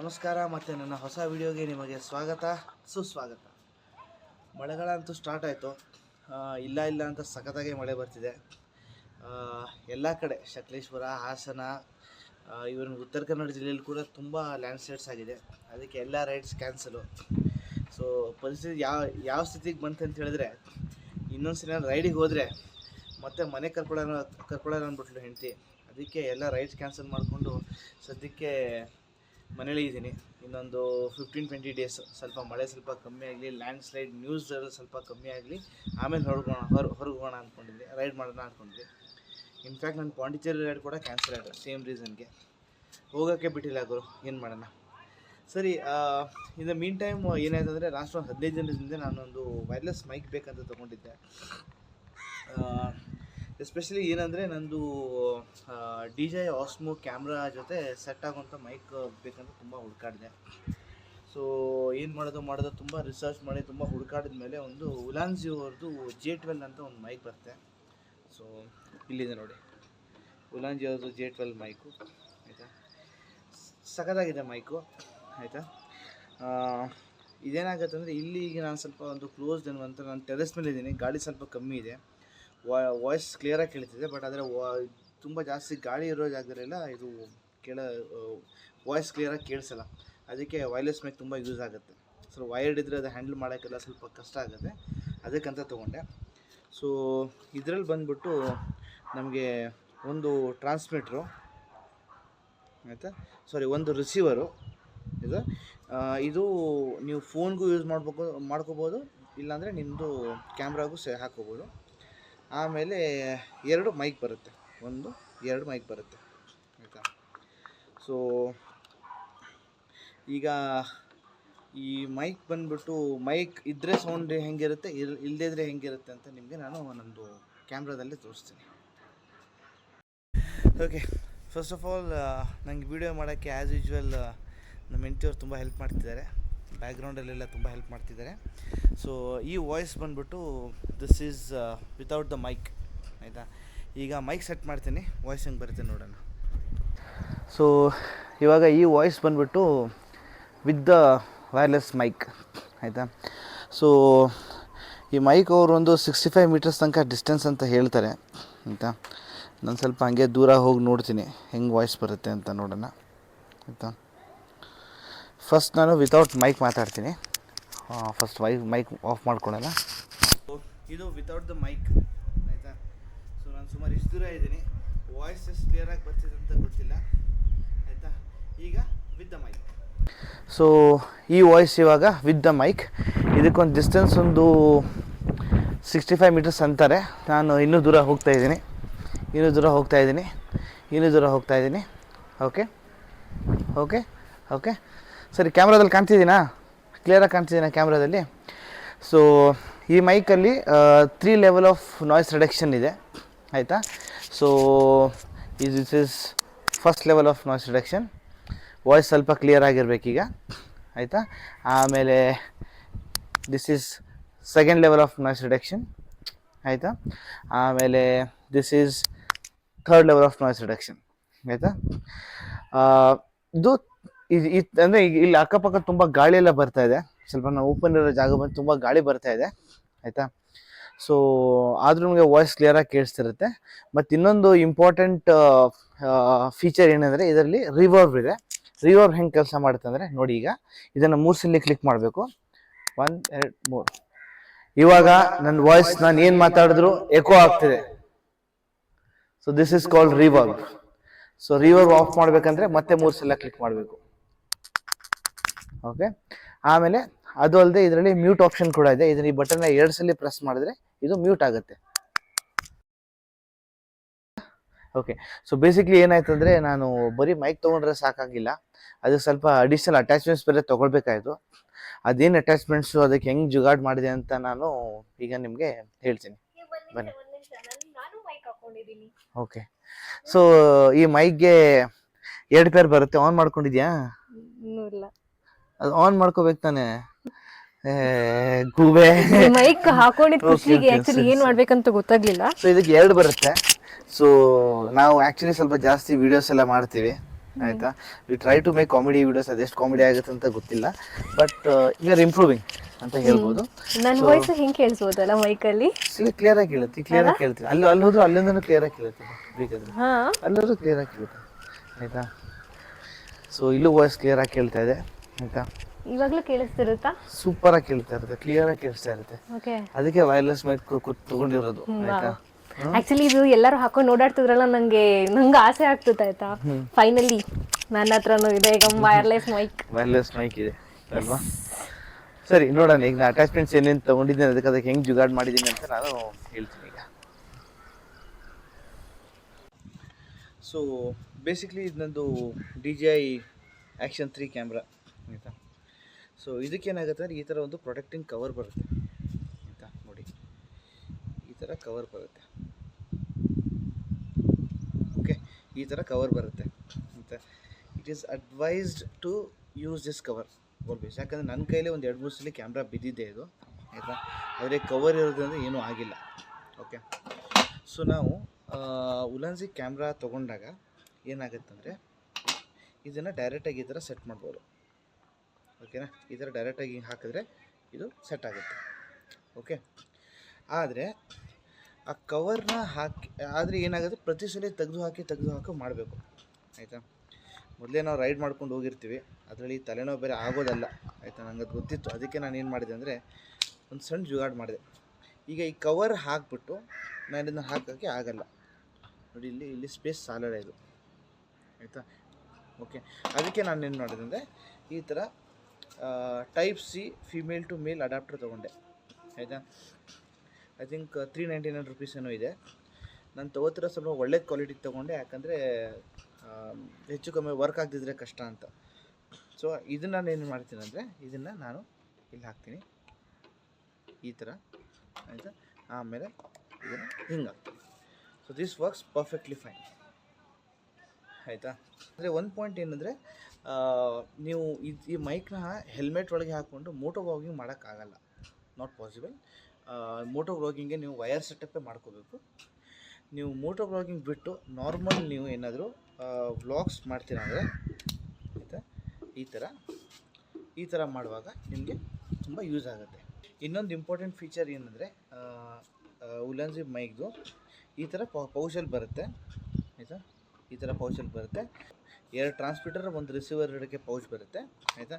ನಮಸ್ಕಾರ, ಮತ್ತು ನನ್ನ ಹೊಸ ವಿಡಿಯೋಗೆ ನಿಮಗೆ ಸ್ವಾಗತ, ಸುಸ್ವಾಗತ. ಮಳೆಗಾಲ ಅಂತೂ ಸ್ಟಾರ್ಟ್ ಆಯಿತು. ಇಲ್ಲ ಇಲ್ಲ ಅಂತ ಸಖತ್ತಾಗಿ ಮಳೆ ಬರ್ತಿದೆ. ಎಲ್ಲ ಕಡೆ, ಶಕ್ಲೇಶ್ವರ, ಹಾಸನ ಇವನ್ ಉತ್ತರ ಕನ್ನಡ ಜಿಲ್ಲೆಯಲ್ಲಿ ಕೂಡ ತುಂಬ ಲ್ಯಾಂಡ್ ಸ್ಲೈಡ್ಸ್ ಆಗಿದೆ. ಅದಕ್ಕೆ ಎಲ್ಲ ರೈಡ್ಸ್ ಕ್ಯಾನ್ಸಲು ಸೊ ಪರಿಸ್ಥಿತಿ ಯಾವ ಯಾವ ಸ್ಥಿತಿಗೆ ಬಂತು ಅಂತ ಹೇಳಿದ್ರೆ ಇನ್ನೊಂದ್ಸಲ ರೈಡಿಗೆ ಹೋದರೆ ಮತ್ತೆ ಮನೆ ಕರ್ಕೊಳ್ಳೋಣ ಕರ್ಕೊಳ್ಳೋಣ ಅಂದ್ಬಿಟ್ಲು ಹೆಂಡ್ತಿ. ಅದಕ್ಕೆ ಎಲ್ಲ ರೈಡ್ಸ್ ಕ್ಯಾನ್ಸಲ್ ಮಾಡಿಕೊಂಡು ಸದ್ಯಕ್ಕೆ ಮನೇಲಿ ಇದ್ದೀನಿ. ಇನ್ನೊಂದು ಫಿಫ್ಟೀನ್ ಟ್ವೆಂಟಿ ಡೇಸ್ ಸ್ವಲ್ಪ ಮಳೆ ಸ್ವಲ್ಪ ಕಮ್ಮಿ ಆಗಲಿ ಲ್ಯಾಂಡ್ ಸ್ಲೈಡ್ ನ್ಯೂಸ್ ಸ್ವಲ್ಪ ಕಮ್ಮಿ ಆಗಲಿ, ಆಮೇಲೆ ಹೊರಗೋಣ, ಹೊರ, ಹೊರಗೋಣ ಅಂದ್ಕೊಂಡಿದ್ದೆ ರೈಡ್ ಮಾಡೋಣ ಅಂದ್ಕೊಂಡಿದ್ದೆ ಇನ್ಫ್ಯಾಕ್ಟ್ ನನ್ನ ಪಾಂಡಿಚೇರಿ ರೈಡ್ ಕೂಡ ಕ್ಯಾನ್ಸಲ್ ಆಯಿತು ಸೇಮ್ ರೀಸನ್ಗೆ ಹೋಗೋಕ್ಕೆ ಬಿಟ್ಟಿಲ್ಲ ಗುರು, ಏನು ಮಾಡೋಣ? ಸರಿ ಇನ್ನು ಮೀನ್ ಟೈಮ್ ಏನಾಯ್ತು ಅಂದರೆ ಲಾಸ್ಟ್ ಒಂದು ಹದಿನೈದು ದಿನದಿಂದ ನಾನೊಂದು ವೈರ್ಲೆಸ್ ಮೈಕ್ ಬೇಕಂತ ತೊಗೊಂಡಿದ್ದೆ. ಎಸ್ಪೆಷಲಿ ಏನಂದರೆ ನಂದು ಡಿ ಜೆ ಆಸ್ಮೋ ಕ್ಯಾಮ್ರಾ ಜೊತೆ ಸೆಟ್ ಆಗುವಂಥ ಮೈಕ್ ಬೇಕಂತ ತುಂಬ ಹುಡುಕಾಡಿದೆ. ಸೊ ಏನು ಮಾಡೋದು ಮಾಡೋದು ತುಂಬ ರಿಸರ್ಚ್ ಮಾಡಿ ತುಂಬ ಹುಡುಕಾಡಿದ ಮೇಲೆ ಒಂದು ಉಲಾನ್ಜಿ ಅವ್ರದ್ದು ಜೆ ಟ್ವೆಲ್ ಅಂತ ಒಂದು ಮೈಕ್ ಬರುತ್ತೆ. ಸೊ ಇಲ್ಲಿದೆ ನೋಡಿ. ಉಲಾನ್ಜಿ ಅವ್ರದ್ದು ಜೆ ಟ್ವೆಲ್ ಮೈಕು ಆಯಿತಾ? ಸಖತ್ತಾಗಿದೆ ಮೈಕು ಆಯಿತಾ? ಇದೇನಾಗುತ್ತೆ ಅಂದರೆ ಇಲ್ಲಿ ಈಗ ನಾನು ಸ್ವಲ್ಪ ಒಂದು ಕ್ಲೋಸ್ ಅಂತ ನಾನು ಟೆರೆಸ್ ಮೇಲೆ ಇದ್ದೀನಿ ಗಾಳಿ ಸ್ವಲ್ಪ ಕಮ್ಮಿ ಇದೆ. ವಾಯ್ಸ್ ಕ್ಲಿಯರಾಗಿ ಕೇಳ್ತಿದೆ ಬಟ್ ಆದರೆ ತುಂಬ ಜಾಸ್ತಿ ಗಾಳಿ ಇರೋ ಜಾಗದಲ್ಲೆಲ್ಲ ಇದು ಕೇಳ ವಾಯ್ಸ್ ಕ್ಲಿಯರಾಗಿ ಕೇಳಿಸಲ್ಲ. ಅದಕ್ಕೆ ವೈರ್ಲೆಸ್ ಮೈಕ್ ತುಂಬ ಯೂಸ್ ಆಗುತ್ತೆ. ಸೊ ವೈರ್ಡ್ ಇದ್ದರೆ ಅದು ಹ್ಯಾಂಡಲ್ ಮಾಡೋಕ್ಕೆಲ್ಲ ಸ್ವಲ್ಪ ಕಷ್ಟ ಆಗುತ್ತೆ. ಅದಕ್ಕಂತ ತೊಗೊಂಡೆ. ಸೊ ಇದ್ರಲ್ಲಿ ಬಂದ್ಬಿಟ್ಟು ನಮಗೆ ಒಂದು ಟ್ರಾನ್ಸ್ಮಿಟ್ರು ಆಯಿತಾ? ಸಾರಿ ಒಂದು ರಿಸೀವರು ಇದು ಇದು ನೀವು ಫೋನ್ಗೂ ಯೂಸ್ ಮಾಡ್ಬೇಕು, ಮಾಡ್ಕೋಬೋದು, ಇಲ್ಲಾಂದರೆ ನಿಮ್ಮದು ಕ್ಯಾಮ್ರಾಗೂ ಸೇ ಹಾಕೋಬೋದು. ಆಮೇಲೆ ಎರಡು ಮೈಕ್ ಬರುತ್ತೆ. ಒಂದು, ಎರಡು ಮೈಕ್ ಬರುತ್ತೆ. ಆಯಿತಾ? ಸೊ ಈಗ ಈ ಮೈಕ್ ಬಂದ್ಬಿಟ್ಟು ಮೈಕ್ ಇದ್ದರೆ ಸೌಂಡ್ ಹೆಂಗಿರುತ್ತೆ, ಇಲ್ ಇಲ್ಲದೇ ಇದ್ರೆ ಹೆಂಗಿರುತ್ತೆ ಅಂತ ನಿಮಗೆ ನಾನು ನಮ್ಮದು ಕ್ಯಾಮ್ರಾದಲ್ಲಿ ತೋರಿಸ್ತೀನಿ. ಓಕೆ ಫಸ್ಟ್ ಆಫ್ ಆಲ್ ನನಗೆ ವಿಡಿಯೋ ಮಾಡೋಕ್ಕೆ ಆ್ಯಸ್ ಯೂಶ್ವಲ್ ನಮ್ಮ ಹೆಂಡತಿಯವ್ರು ತುಂಬ ಹೆಲ್ಪ್ ಮಾಡ್ತಿದ್ದಾರೆ. ಬ್ಯಾಕ್ಗ್ರೌಂಡಲ್ಲೆಲ್ಲ ತುಂಬ ಹೆಲ್ಪ್ ಮಾಡ್ತಿದ್ದಾರೆ. ಸೊ ಈ ವಾಯ್ಸ್ ಬಂದುಬಿಟ್ಟು this is without the mic ಆಯಿತಾ? ಈಗ ಮೈಕ್ ಸೆಟ್ ಮಾಡ್ತೀನಿ ವಾಯ್ಸ್ ಹೆಂಗೆ ಬರುತ್ತೆ ನೋಡೋಣ. ಸೊ ಇವಾಗ ಈ ವಾಯ್ಸ್ ಬಂದುಬಿಟ್ಟು ವಿತ್ ದ ವೈರ್ಲೆಸ್ ಮೈಕ್ ಆಯಿತಾ? ಸೊ ಈ ಮೈಕ್ ಅವರು ಒಂದು ಸಿಕ್ಸ್ಟಿ ಫೈವ್ ಮೀಟರ್ಸ್ ತನಕ ಡಿಸ್ಟೆನ್ಸ್ ಅಂತ ಹೇಳ್ತಾರೆ, ಆಯಿತಾ? ನಾನು ಸ್ವಲ್ಪ ಹಂಗೆ ದೂರ ಹೋಗಿ ನೋಡ್ತೀನಿ, ಹೆಂಗೆ ವಾಯ್ಸ್ ಬರುತ್ತೆ ಅಂತ ನೋಡೋಣ, ಆಯಿತಾ? ಫಸ್ಟ್ ನಾನು ವಿತೌಟ್ ಮೈಕ್ ಮಾತಾಡ್ತೀನಿ. ಫಸ್ಟ್ ವೈ ಮೈಕ್ ಆಫ್ ಮಾಡ್ಕೊಳ್ಳೋಣ ಇದು ವಿತೌಟ್ ದ ಮೈಕ್ ಆಯಿತಾ? ಸೊ ನಾನು ಸುಮಾರು ಇಷ್ಟು ದೂರ ಇದ್ದೀನಿ. ವಾಯ್ಸ್ ಎಷ್ಟು ಕ್ಲಿಯರಾಗಿ ಬರ್ತಿದೆ ಅಂತ ಗೊತ್ತಿಲ್ಲ. ಆಯಿತಾ? ಈಗ ವಿತ್ ದ ಮೈಕ್ ಸೊ ಈ ವಾಯ್ಸ್ ಇವಾಗ ವಿತ್ ದ ಮೈಕ್ ಇದಕ್ಕೊಂದು ಡಿಸ್ಟೆನ್ಸ್ ಒಂದು ಸಿಕ್ಸ್ಟಿ ಫೈವ್ ಮೀಟರ್ಸ್ ಅಂತಾರೆ. ನಾನು ಇನ್ನೂ ದೂರ ಹೋಗ್ತಾ ಇದ್ದೀನಿ. ಇನ್ನೂ ದೂರ ಹೋಗ್ತಾ ಇದ್ದೀನಿ. ಇನ್ನೂ ದೂರ ಹೋಗ್ತಾ ಇದ್ದೀನಿ. ಓಕೆ ಓಕೆ ಓಕೆ ಸರಿ, ಕ್ಯಾಮ್ರಾದಲ್ಲಿ ಕಾಣ್ತಿದ್ದೀನಾ? ಕ್ಲಿಯರಾಗಿ ಕಾಣ್ತಿದ್ದೀನಾ ಕ್ಯಾಮ್ರಾದಲ್ಲಿ? ಸೊ ಈ ಮೈಕಲ್ಲಿ three level of noise reduction ಇದೆ. ಆಯಿತಾ? So is this is first level of noise reduction voice ಸ್ವಲ್ಪ ಕ್ಲಿಯರ್ ಆಗಿರಬೇಕೀಗ ಆಯಿತಾ? ಆಮೇಲೆ this is second level of noise reduction ಆಯಿತಾ? ಆಮೇಲೆ this is third level of noise reduction ಆಯಿತಾ? ಇದು ಅಂದರೆ ಇಲ್ಲಿ ಅಕ್ಕಪಕ್ಕ ತುಂಬಾ ಗಾಳಿ ಎಲ್ಲ ಬರ್ತಾ ಇದೆ. ಸ್ವಲ್ಪ ನಾವು ಓಪನ್ ಇರೋ ಜಾಗ ಬಂದು ತುಂಬಾ ಗಾಳಿ ಬರ್ತಾ ಇದೆ. ಆಯ್ತಾ? ಸೊ ಆದರೂ ನಮಗೆ ವಾಯ್ಸ್ ಕ್ಲಿಯರಾಗಿ ಕೇಳಿಸ್ತಿರುತ್ತೆ. ಮತ್ತು ಇನ್ನೊಂದು ಇಂಪಾರ್ಟೆಂಟ್ ಫೀಚರ್ ಏನಂದರೆ ಇದರಲ್ಲಿ ರಿವರ್ವ್ ಇದೆ. ರಿವರ್ವ್ ಹೆಂಗೆ ಕೆಲಸ ಮಾಡುತ್ತೆ ಅಂದ್ರೆ ನೋಡಿ ಈಗ ಇದನ್ನು ಮೂರು ಸಲ ಕ್ಲಿಕ್ ಮಾಡಬೇಕು. ಒನ್ ಎರಡು, ಮೂರು. ಇವಾಗ ನನ್ನ ವಾಯ್ಸ್ ನಾನು ಏನು ಮಾತಾಡಿದ್ರು ಎಕೋ ಆಗ್ತಿದೆ. So this is called reverb so reverb off ಮಾಡಬೇಕಂದ್ರೆ ಮತ್ತೆ ಮೂರು ಕ್ಲಿಕ್ ಮಾಡಬೇಕು. ಓಕೆ ಆಮೇಲೆ ಅದು ಅಲ್ಲದೆ ಇದರಲ್ಲಿ ಮ್ಯೂಟ್ ಆಪ್ಷನ್ ಕೂಡ ಇದೆ. ಇದನ್ನ ಈ ಬಟನ್ನ ಎರಡು ಸಲ ಪ್ರೆಸ್ ಮಾಡಿದ್ರೆ ಇದು ಮ್ಯೂಟ್ ಆಗುತ್ತೆ. ಓಕೆ ಸೊ ಬೇಸಿಕ್ಲಿ ಏನಾಯ್ತು ಅಂದರೆ ನಾನು ಬರೀ ಮೈಕ್ ತೊಗೊಂಡ್ರೆ ಸಾಕಾಗಿಲ್ಲ. ಅದಕ್ಕೆ ಸ್ವಲ್ಪ ಅಡಿಷನಲ್ ಅಟ್ಯಾಚ್ಮೆಂಟ್ಸ್ ಬೇರೆ ತೊಗೊಳ್ಬೇಕಾಯಿತು. ಅದೇನು ಅಟ್ಯಾಚ್ಮೆಂಟ್ಸು ಅದಕ್ಕೆ ಹೆಂಗೆ ಜುಗಾಡ್ ಮಾಡಿದೆ ಅಂತ ನಾನು ಈಗ ನಿಮಗೆ ಹೇಳ್ತೀನಿ. ಬನ್ನಿ. ಓಕೆ ಸೊ ಈ ಮೈಕ್ಗೆ ಎರಡು ಪೇರ್ ಬರುತ್ತೆ. ಆನ್ ಮಾಡ್ಕೊಂಡಿದ್ಯಾ? ಇಲ್ಲ. ಅದು ಆನ್ ಮಾಡ್ಕೋಬೇಕು ತಾನೆ. ಗೂಬೆ. ಮೈಕ್ ಹಾಕೊಂಡಿದ್ ಖುಷಿಗೆ ಆಕ್ಚುಲಿ ಏನ್ ಮಾಡ್ಬೇಕಂತ ಗೊತ್ತಾಗ್ಲಿಲ್ಲ. ಸೊ ಇದಕ್ಕೆ ಎರಡು ಬರುತ್ತೆ. ಸೊ ನಾವು ಆ್ಯಕ್ಚುಲಿ ಸ್ವಲ್ಪ ಜಾಸ್ತಿ ವಿಡಿಯೋಸ್ ಎಲ್ಲ ಮಾಡ್ತೀವಿ ಆಯ್ತಾ? We try to make comedy videos ಅದೆಷ್ಟು ಕಾಮಿಡಿ ಆಗುತ್ತೆ ಅಂತ ಗೊತ್ತಿಲ್ಲ. ಬಟ್ ವಿ ಆರ್ ಇಂಪ್ರೂವಿಂಗ್ ಅಂತ ಹೇಳ್ಬೋದು. ನನ್ನ ವಾಯ್ಸ್ ಹಿಂಗೆ ಕೇಳಿಸ್ಬೋದಲ್ಲ ಮೈಕಲ್ಲಿ ಇಲ್ಲಿ ಕ್ಲಿಯರ್ ಆಗಿ ಕೇಳುತ್ತೆ ಕ್ಲಿಯರ್ ಆಗಿ ಕೇಳ್ತೀನಿ ಅಲ್ಲಿ ಅಲ್ಲಿ ಹೋದ್ರು ಅಲ್ಲಿಂದನೂ ಕ್ಲಿಯರ್ ಆಗಿ ಕೇಳುತ್ತೆ ಬೇಕಾದ್ರೆ. ಹಾ. ಅಲ್ಲರೂ ಕ್ಲಿಯರ್ ಆಗಿ ಕೇಳುತ್ತೆ ಆಯ್ತಾ? ಸೊ ಇಲ್ಲೂ ವಾಯ್ಸ್ ಕ್ಲಿಯರ್ ಆಗಿ ಕೇಳ್ತಾ ಇದೆ. ಆಯಿತಾ? ಇವಾಗ್ಲೂ ಕೇಳಿಸ್ತಿರುತ್ತಾ? ಸೂಪರ್ ಆಗಿ ಕೇಳ್ತಾ ಇರುತ್ತೆ ಕ್ಲಿಯರ್ ಆಗಿ ಕೇಳಿಸ್ತಾ ಇರುತ್ತೆ. ಓಕೆ ಅದಕ್ಕೆ ವೈರ್ಲೆಸ್ ಮೈಕ್ ತಗೊಂಡಿರೋದು ಆಯ್ತಾ? ಆಕ್ಚುಲಿ ಇದು ಎಲ್ಲರೂ ಹಾಕೊಂಡು ಓಡಾಡ್ತಿದ್ರಲ್ಲ ನಂಗೆ ನಂಗೆ ಆಸೆ ಆಗ್ತದೆ ಆಯ್ತಾ? ಫೈನಲಿ ನನ್ನ ಹತ್ರನೂ ಇದೆ ಈಗ ವೈರ್ಲೆಸ್ ಮೈಕ್ ವೈರ್ಲೆಸ್ ಮೈಕ್ ಇದೆ ಅಲ್ವಾ? ಸರಿ ನೋಡೋಣ ಈಗ ನಾನು ಅಟ್ಯಾಚ್ಮೆಂಟ್ಸ್ ಏನೇನು ತಗೊಂಡಿದ್ದೀನಿ ಅದಕ್ಕೆ ಅದಕ್ಕೆ ಹೆಂಗೆ ಜುಗಾಡ್ ಮಾಡಿದ್ದೀನಿ ಅಂತ ನಾನು ಹೇಳ್ತೀನಿ ಈಗ. ಸೊ ಬೇಸಿಕ್ಲಿ ಇದು ನಂದು D G I action three camera ಆಯಿತಾ? ಸೊ ಇದಕ್ಕೇನಾಗುತ್ತೆ ಅಂದರೆ ಈ ಥರ ಒಂದು ಪ್ರೊಟೆಕ್ಟಿಂಗ್ ಕವರ್ ಬರುತ್ತೆ. ಆಯಿತಾ? ನೋಡಿ. ಈ ಥರ ಕವರ್ ಬರುತ್ತೆ. ಓಕೆ ಈ ಥರ ಕವರ್ ಬರುತ್ತೆ. ಆಯಿತಾ? It is advised to use this cover always ಯಾಕಂದರೆ ನನ್ನ ಕೈಯಲ್ಲಿ ಒಂದು ಎರಡು ಮೂರು ಸಲ ಕ್ಯಾಮ್ರಾ ಬಿದ್ದಿದೆ ಇದು. ಆಯಿತಾ? ಆದರೆ ಕವರ್ ಇರೋದ್ರಿಂದ ಏನೂ ಆಗಿಲ್ಲ. ಓಕೆ ಸೊ ನಾವು ಉಲನ್ಸಿ ಕ್ಯಾಮ್ರಾ ತೊಗೊಂಡಾಗ ಏನಾಗುತ್ತಂದರೆ, ಇದನ್ನು ಡೈರೆಕ್ಟಾಗಿ ಈ ಥರ ಸೆಟ್ ಮಾಡ್ಬೋದು. ಓಕೆನಾ? ಈ ಥರ ಡೈರೆಕ್ಟಾಗಿ ಹಾಕಿದ್ರೆ ಇದು ಸೆಟ್ ಆಗುತ್ತೆ. ಓಕೆ ಆದರೆ, ಆ ಕವರ್ನ ಹಾಕಿ, ಆದರೆ ಏನಾಗುತ್ತೆ? ಪ್ರತಿ ಸಲ ತೆಗೆದು ಹಾಕಿ ತೆಗೆದು ಹಾಕಿ ಮಾಡಬೇಕು. ಆಯಿತಾ? ಮೊದಲೇ ನಾವು ರೈಡ್ ಮಾಡ್ಕೊಂಡು ಹೋಗಿರ್ತೀವಿ. ಅದರಲ್ಲಿ ತಲೆನೋವು ಬೇರೆ ಆಗೋದಲ್ಲ. ಆಯಿತಾ? ನಂಗೆ ಅದು ಗೊತ್ತಿತ್ತು. ಅದಕ್ಕೆ ನಾನು ಏನು ಮಾಡಿದೆ ಅಂದರೆ, ಒಂದು ಸಣ್ಣ ಜುಗಾಡ್ ಮಾಡಿದೆ. ಈಗ ಈ ಕವರ್ ಹಾಕ್ಬಿಟ್ಟು ನಾನು ಇದನ್ನು ಹಾಕೋಕ್ಕೆ ಆಗಲ್ಲ. ನೋಡಿ, ಇಲ್ಲಿ ಇಲ್ಲಿ ಸ್ಪೇಸ್ ಸಾಲಲ್ಲ ಇದು. ಆಯಿತಾ? ಓಕೆ ಅದಕ್ಕೆ ನಾನು ಏನು ಮಾಡಿದೆ ಅಂದರೆ, ಈ ಥರ type C female to male adapter ತೊಗೊಂಡೆ. ಆಯಿತಾ? I think three ninety nine rupees ಏನೋ ಇದೆ. ನಾನು ತೊಗೋತಿರೋ ಸ್ವಲ್ಪ ಒಳ್ಳೆ ಕ್ವಾಲಿಟಿ ತೊಗೊಂಡೆ, ಯಾಕಂದರೆ ಹೆಚ್ಚು ಕಮ್ಮಿ ವರ್ಕ್ ಆಗದಿದ್ರೆ ಕಷ್ಟ ಅಂತ. ಸೊ ಇದನ್ನು ನಾನು ಏನು ಮಾಡ್ತೀನಿ ಅಂದರೆ, ಇದನ್ನು ನಾನು ಇಲ್ಲಿ ಹಾಕ್ತೀನಿ. ಈ ಥರ ಆಯಿತಾ? ಆಮೇಲೆ ಇದನ್ನು ಹಿಂಗೆ so this works perfectly fine ಆಯಿತಾ? ಅಂದರೆ ಒಂದು ಪಾಯಿಂಟ್ ಏನಂದರೆ ನೀವು ಇದು ಈ ಮೈಕ್ನ ಹೆಲ್ಮೆಟ್ ಒಳಗೆ ಹಾಕ್ಕೊಂಡು ಮೋಟೋ ವ್ಲಾಗಿಂಗ್ ಮಾಡೋಕ್ಕಾಗಲ್ಲ ನಾಟ್ ಪಾಸಿಬಲ್ ಮೋಟೋ ವ್ಲಾಗಿಂಗೆ ನೀವು ವಯರ್ ಸೆಟಪ್ಪೇ ಮಾಡ್ಕೋಬೇಕು. ನೀವು ಮೋಟೋ ವ್ಲಾಗಿಂಗ್ ಬಿಟ್ಟು ನಾರ್ಮಲ್ ನೀವು ಏನಾದರೂ ವ್ಲಾಗ್ಸ್ ಮಾಡ್ತೀರಾ ಅಂದರೆ, ಆಯಿತಾ? ಈ ಥರ ಈ ಥರ ಮಾಡುವಾಗ ನಿಮಗೆ ತುಂಬ ಯೂಸ್ ಆಗುತ್ತೆ. ಇನ್ನೊಂದು ಇಂಪಾರ್ಟೆಂಟ್ ಫೀಚರ್ ಏನಂದರೆ ಉಲನ್ಸಿ ಮೈಕ್ದು ಈ ಥರ ಪೌಚಲ್ಲಿ ಬರುತ್ತೆ. ಆಯಿತಾ? ಈ ಥರ ಪೌಚಲ್ಲಿ ಬರುತ್ತೆ. ಎರಡು ಟ್ರಾನ್ಸ್ಮಿಟರ್ ಒಂದು ರಿಸೀವರ್ ಇಡೋಕ್ಕೆ ಪೌಚ್ ಬರುತ್ತೆ, ಆಯಿತಾ?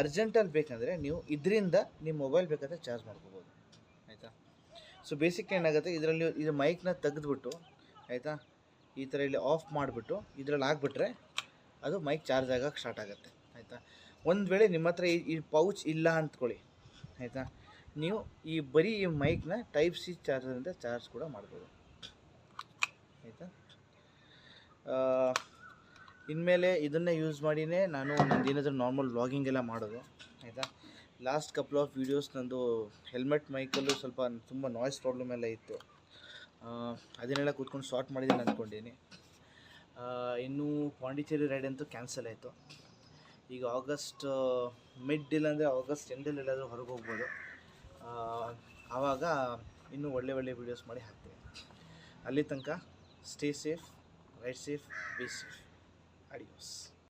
ಅರ್ಜೆಂಟಲ್ಲಿ ಬೇಕಂದರೆ ನೀವು ಇದರಿಂದ ನಿಮ್ಮ ಮೊಬೈಲ್ ಬೇಕಾದರೆ ಚಾರ್ಜ್ ಮಾಡ್ಕೋಬೋದು, ಆಯಿತಾ? ಸೊ ಬೇಸಿಕ್ ಏನಾಗುತ್ತೆ, ಇದರಲ್ಲಿ ಇದು ಮೈಕ್ನ ತೆಗೆದ್ಬಿಟ್ಟು, ಆಯಿತಾ? ಈ ಥರ ಇಲ್ಲಿ ಆಫ್ ಮಾಡಿಬಿಟ್ಟು, ಇದರಲ್ಲಿ ಹಾಕ್ಬಿಟ್ರೆ ಅದು ಮೈಕ್ ಚಾರ್ಜ್ ಆಗೋಕ್ಕೆ ಸ್ಟಾರ್ಟ್ ಆಗುತ್ತೆ, ಆಯಿತಾ? ಒಂದು ವೇಳೆ ನಿಮ್ಮ ಹತ್ರ ಈ ಈ ಪೌಚ್ ಇಲ್ಲ ಅಂದ್ಕೊಳ್ಳಿ ಆಯಿತಾ? ನೀವು ಈ ಬರೀ ಈ ಮೈಕ್ನ ಟೈಪ್ ಸಿ ಚಾರ್ಜರಿಂದ ಚಾರ್ಜ್ ಕೂಡ ಮಾಡ್ಬೋದು, ಆಯಿತಾ? ಇನ್ಮೇಲೆ ಇದನ್ನೇ ಯೂಸ್ ಮಾಡಿನೇ ನಾನು ನಂದು ಏನಾದರೂ ನಾರ್ಮಲ್ ವ್ಲಾಗಿಂಗ್ ಎಲ್ಲ ಮಾಡೋದು ಆಯಿತಾ? ಲಾಸ್ಟ್ ಕಪ್ಲ್ ಆಫ್ ವೀಡಿಯೋಸ್ ನಂದು ಹೆಲ್ಮೆಟ್ ಮೈಕಲ್ಲೂ ಸ್ವಲ್ಪ ತುಂಬ ನಾಯ್ಸ್ ಪ್ರಾಬ್ಲಮ್ ಎಲ್ಲ ಇತ್ತು. ಅದನ್ನೆಲ್ಲ ಕೂತ್ಕೊಂಡು ಶಾರ್ಟ್ ಮಾಡಿದ್ದೀನಿ ಅಂದ್ಕೊಂಡಿದ್ದೀನಿ ಆ, ಇನ್ನು ಪಾಂಡಿಚೇರಿ ರೈಡ್ ಅಂತೂ ಕ್ಯಾನ್ಸಲ್ ಆಯಿತು. ಈಗ ಆಗಸ್ಟ್ ಮಿಡ್ ಇಲ್ಲಾಂದರೆ ಆಗಸ್ಟ್ ಎಂಡಲ್ಲಿ ಎಲ್ಲಾದರೂ ಹೊರಗೆ ಹೋಗ್ಬೋದು. ಆವಾಗ ಇನ್ನೂ ಒಳ್ಳೆ ಒಳ್ಳೆ ವೀಡಿಯೋಸ್ ಮಾಡಿ ಹಾಕ್ತೀನಿ. ಅಲ್ಲಿ ತನಕ stay safe ride safe be safe Adiós.